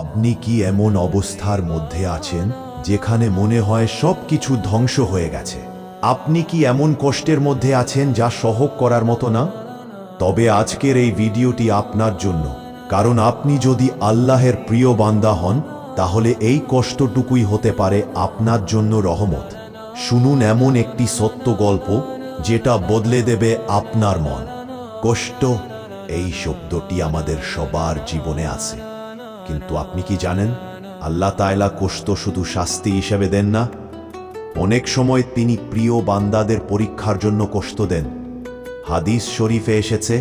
আপনি কি এমন অবস্থার মধ্যে আছেন যেখানে মনে হয় সব কিছু ধ্বংস হয়ে গেছে? আপনি কি এমন কষ্টের মধ্যে আছেন যা সহক করার মতো না? তবে আজকের এই ভিডিওটি আপনার জন্য, কারণ আপনি যদি আল্লাহের প্রিয় বান্দা হন, তাহলে এই কষ্টটুকুই হতে পারে আপনার জন্য রহমত। শুনুন এমন একটি সত্য গল্প, যেটা বদলে দেবে আপনার মন। কষ্ট, এই শব্দটি আমাদের সবার জীবনে আছে। কিন্তু আপনি কি জানেন? আল্লাহ তায়লা কষ্ট শুধু শাস্তি হিসেবে দেন না, অনেক সময় তিনি প্রিয় বান্দাদের পরীক্ষার জন্য কষ্ট দেন। হাদিস শরীফে এসেছে,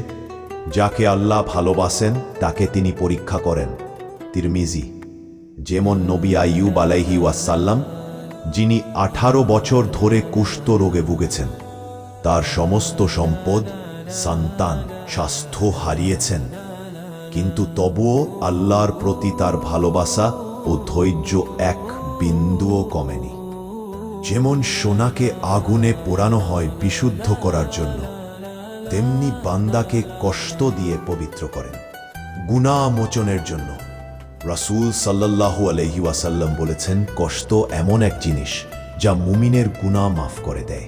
যাকে আল্লাহ ভালোবাসেন, তাকে তিনি পরীক্ষা করেন। তিরমিজি, যেমন নবী আইয়ুব আলাইহি ওয়াসাল্লাম, যিনি আঠারো বছর ধরে কুষ্ঠ রোগে ভুগেছেন, তার সমস্ত সম্পদ, সন্তান, স্বাস্থ্য হারিয়েছেন। কিন্তু তবুও আল্লাহর প্রতি তার ভালোবাসা ও ধৈর্য এক বিন্দুও কমেনি। যেমন সোনাকে আগুনে পোড়ানো হয় বিশুদ্ধ করার জন্য, তেমনি বান্দাকে কষ্ট দিয়ে পবিত্র করেন। গুণা মোচনের জন্য। রাসূল সাল্লাল্লাহু আলহি ওয়াসাল্লাম বলেছেন, কষ্ট এমন এক জিনিস যা মুমিনের গুণা মাফ করে দেয়।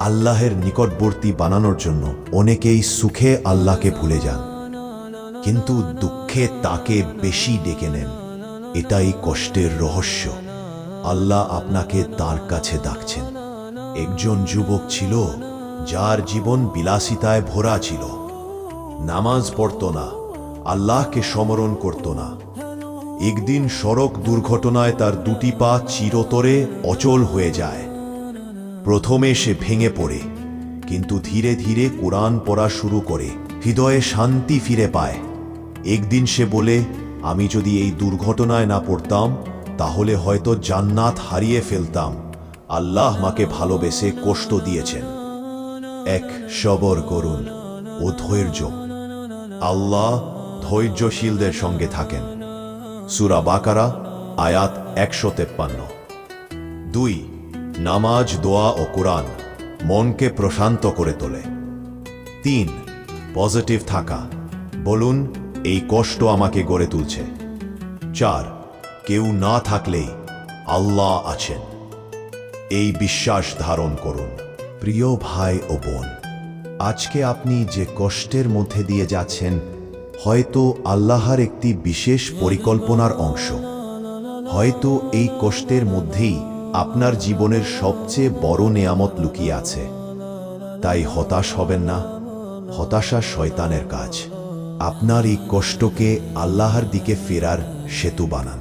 আল্লাহের নিকটবর্তী বানানোর জন্য অনেকেই সুখে আল্লাহকে ভুলে যান। কিন্তু দুঃখে তাকে বেশি ডেকে নেন। এটাই কষ্টের রহস্য। আল্লাহ আপনাকে তার কাছে ডাকছেন। একজন যুবক ছিল, যার জীবন বিলাসিতায় ভরা ছিল। নামাজ পড়ত না, আল্লাহকে সমরণ করত না। একদিন সড়ক দুর্ঘটনায় তার দুটি পা চিরতরে অচল হয়ে যায়। প্রথমে সে ভেঙে পড়ে, কিন্তু ধীরে ধীরে কোরআন পড়া শুরু করে, হৃদয়ে শান্তি ফিরে পায়। একদিন সে বলে, আমি যদি এই দুর্ঘটনায় না পড়তাম, তাহলে হয়তো জান্নাত হারিয়ে ফেলতাম। আল্লাহ মাকে ভালোবেসে কষ্ট দিয়েছেন। এক সবর করুন ও ধৈর্য। আল্লাহ ধৈর্যশীলদের সঙ্গে থাকেন। সুরা বাকারা, আয়াত একশো তেপ্পান্ন। দুই, নামাজ, দোয়া ও কোরআন মনকে প্রশান্ত করে তোলে। তিন, পজিটিভ থাকা। বলুন এই কষ্ট আমাকে গড়ে তুলছে। চার, কেউ না থাকলেই আল্লাহ আছেন। এই বিশ্বাস ধারণ করুন। প্রিয় ভাই ও বোন, আজকে আপনি যে কষ্টের মধ্যে দিয়ে যাচ্ছেন, হয়তো আল্লাহর একটি বিশেষ পরিকল্পনার অংশ। হয়তো এই কষ্টের মধ্যেই আপনার জীবনের সবচেয়ে বড় নেয়ামত লুকিয়ে আছে। তাই হতাশ হবেন না। হতাশা শয়তানের কাজ। আপনার এই কষ্টকে আল্লাহর দিকে ফেরার সেতু বানান।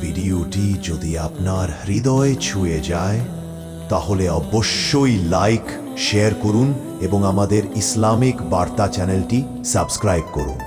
ভিডিওটি যদি আপনার হৃদয়ে ছুঁয়ে যায়, তাহলে অবশ্যই লাইক, শেয়ার করুন এবং আমাদের ইসলামিক বার্তা চ্যানেলটি সাবস্ক্রাইব করুন।